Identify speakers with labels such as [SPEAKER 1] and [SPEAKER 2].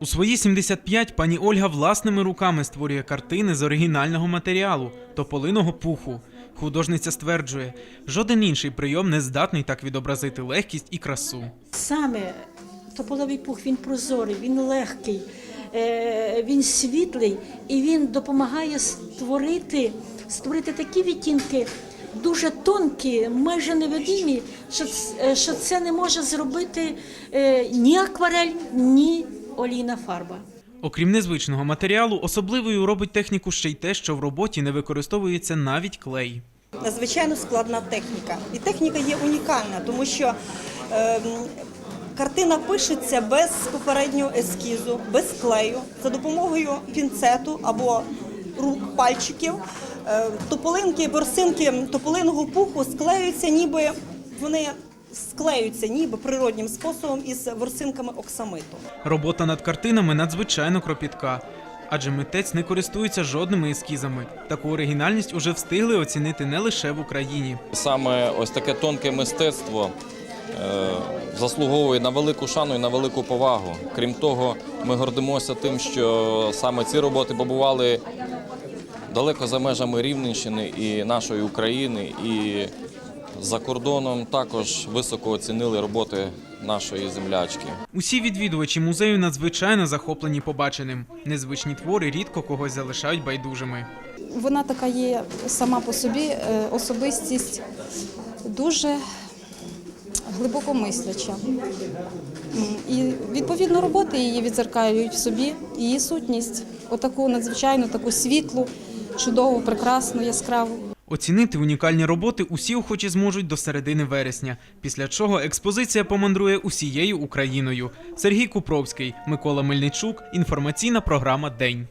[SPEAKER 1] У свої 75 пані Ольга власними руками створює картини з оригінального матеріалу тополиного пуху. Художниця стверджує, жоден інший прийом не здатний так відобразити легкість і красу.
[SPEAKER 2] Саме тополовий пух він прозорий, він легкий, е, він світлий і він допомагає створити, створити такі відтінки, дуже тонкі, майже невидимі, що, е, це не може зробити е, ні акварель, ні олійна фарба.
[SPEAKER 1] Окрім незвичного матеріалу, особливою робить техніку ще й те, що в роботі не використовується навіть клей.
[SPEAKER 3] надзвичайно складна техніка. І техніка є унікальна, тому що ем, картина пишеться без попереднього ескізу, без клею, за допомогою пінцету або рук, пальчиків. Е, тополинки, борсинки тополиного пуху склеюються, ніби вони склеюються ніби природнім способом із ворсинками оксамиту.
[SPEAKER 1] Робота над картинами надзвичайно кропітка, адже митець не користується жодними ескізами. Таку оригінальність уже встигли оцінити не лише в Україні.
[SPEAKER 4] Саме ось таке тонке мистецтво е, заслуговує на велику шану і на велику повагу. Крім того, ми гордимося тим, що саме ці роботи побували далеко за межами Рівненщини і нашої України, і за кордоном також високо оцінили роботи нашої землячки.
[SPEAKER 1] Усі відвідувачі музею надзвичайно захоплені побаченим. Незвичні твори рідко когось залишають байдужими.
[SPEAKER 5] Вона така є сама по собі е, особистість дуже глибокомисляча. І відповідно роботи її відзеркалюють в собі її сутність, отаку надзвичайну, таку світлу, чудову, прекрасну, яскраву.
[SPEAKER 1] Оцінити унікальні роботи усі охочі зможуть до середини вересня, після чого експозиція помандрує усією Україною. Сергій Купровський, Микола Мельничук. Інформаційна програма День.